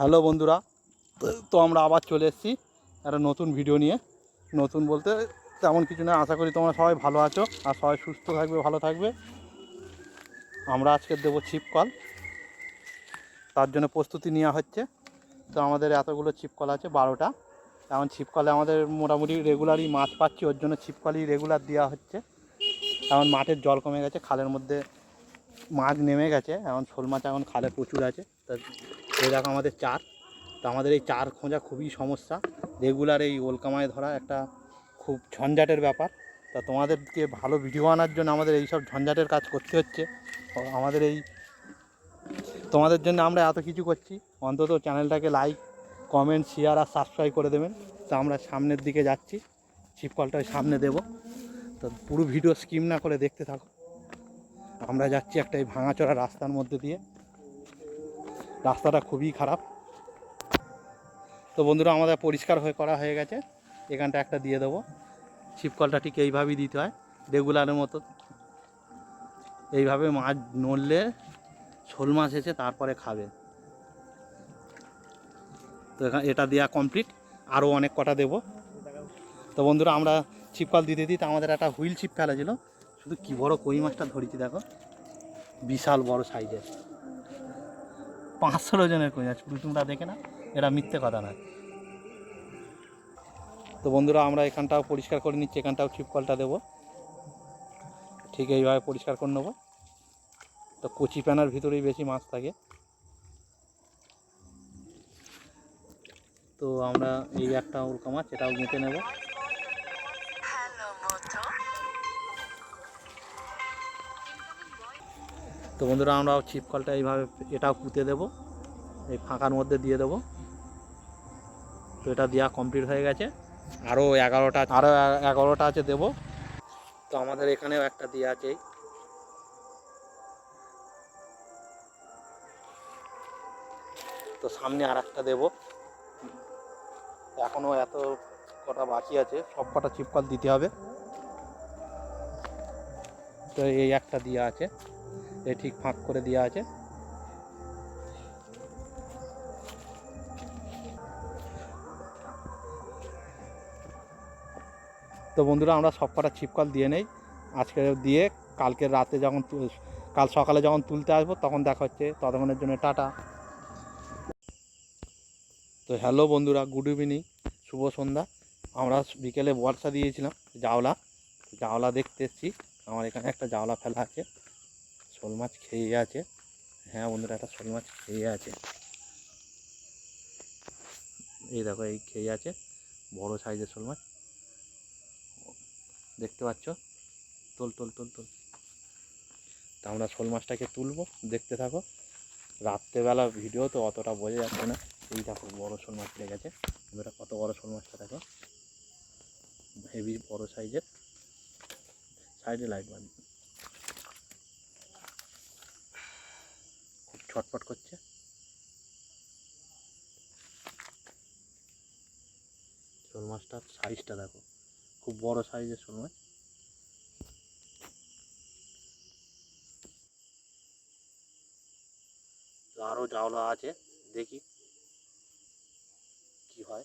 Hello বন্ধুরা, তো- আমরা আবার চলে এসেছি একটা নতুন ভিডিও নিয়ে। নতুন বলতে তেমন কিছু না, আশা করি তোমরা সবাই ভালো আছো আর সবাই সুস্থ থাকবে, ভালো থাকবে। আমরা আজকে দেবো ছিপ কল তার জন্য প্রস্তুতি নেওয়া হচ্ছে। তো আমাদের এতগুলো ছিপ কল আছে, বারোটা। এখন ছিপ কলে আমাদের মোটামুটি রেগুলারই মাছ পাচ্ছি, ওর জন্য ছিপকলই রেগুলার দেওয়া হচ্ছে। এখন মাঠের জল কমে গেছে, খালের মধ্যে মাছ নেমে গেছে, এখন শোল মাছ এখন খালে প্রচুর আছে। তা দেখো আমাদের চার, তো আমাদের এই চার খোঁজা খুবই সমস্যা। রেগুলার এই ওলকামায় ধরা একটা খুব ঝঞ্ঝাটের ব্যাপার। তা তোমাদেরকে ভালো ভিডিও আনার জন্য আমাদের এই সব ঝঞ্ঝাটের কাজ করতে হচ্ছে। আমাদের এই, তোমাদের জন্য আমরা এত কিছু করছি। অন্তত চ্যানেলটাকে লাইক কমেন্ট শেয়ার আর সাবস্ক্রাইব করে দেবেন। তো আমরা সামনের দিকে যাচ্ছি। ছিপকলটা সামনে দেব। তো পুরো ভিডিও স্কিম না করে দেখতে থাকো। আমরা যাচ্ছি একটা এই ভাঙাচড়া রাস্তার মধ্যে দিয়ে। রাস্তাটা খুবই খারাপ। তো বন্ধুরা, আমাদের পরিষ্কার হয়ে করা হয়ে গেছে। এখানটা একটা দিয়ে দেবো। ছিপকলটা ঠিক এইভাবেই দিতে হয়, রেগুলারের মতো। এইভাবে মাছ নড়লে শোল মাছ এসে তারপরে খাবে। তো এটা দেওয়া কমপ্লিট আরও অনেক কটা দেবো। তো বন্ধুরা, আমরা ছিপকল দিতে দিতে আমাদের একটা হুইল ছিপ ফেলা ছিল। শুধু কি বড় কই মাছটা ধরেছি দেখো? বিশাল বড় সাইজের। পাঁচশো ওজনের কই মাছ তোমরা দেখে না এটা মিথ্যে কথা নয়। তো বন্ধুরা, আমরা এখানটাও পরিষ্কার করে নিচ্ছি, এখানটাও ছিপ ছিপকলটা দেবো। ঠিক এইভাবে পরিষ্কার করে নেব। তো কচি প্যানার ভিতরেই বেশি মাছ থাকে। তো আমরা এই একটা উল্কা মাছ, এটাও মেটে নেব। তো বন্ধুরা আমরা ছিপ কলটা এইভাবে এটাও পুঁতে দেবো। এই ফাঁকার মধ্যে দিয়ে দেবো। তো এটা দেওয়া কমপ্লিট হয়ে গেছে। আরও এগারোটা আরও এগারোটা আছে দেবো। তো আমাদের এখানেও একটা দিয়ে আছে। তো সামনে আর একটা দেবো। এখনও এত কটা বাকি আছে সব কটা ছিপকল দিতে হবে। তো এই একটা দেওয়া আছে। এ ঠিক ফাঁক করে দেওয়া আছে। তো বন্ধুরা, আমরা সব কটা ছিপকল দিয়ে নেই। আজকে দিয়ে কালকে রাতে যখন কাল সকালে যখন তুলতে আসব, তখন দেখা হচ্ছে। ততক্ষণের জন্য টাটা। তো হ্যালো বন্ধুরা, গুড ইভিনিং, শুভ সন্ধ্যা। আমরা বিকেলে বর্ষা দিয়েছিলাম, জাওলা। জাওলা দেখতে এসেছি। আমার এখানে একটা জাওলা ফেলা আছে। শোল মাছ খেয়ে আছে। হ্যাঁ বন্ধুরা, একটা শোল মাছ খেয়ে আছে। এই দেখো, এই খেয়ে আছে। বড় সাইজের শোল মাছ। দেখতে পাচ্ছ? তোল তোল তোল তোল। তা আমরা শোল মাছটাকে তুলবো, দেখতে থাকো। রাত্রেবেলা ভিডিও তো অতটা বোঝা যাচ্ছে না। এই দেখো, বড় শোল মাছ লেগেছে এটা কত বড় শোল মাছটা দেখো। হেভি বড় সাইজের। সাইডে লাইট বাঁধ ছটপট করছে। শোল মাছটার সাইজটা দেখো, খুব বড় সাইজের শোল মাছ। আরও জাওলা আছে, দেখি। কি হয়?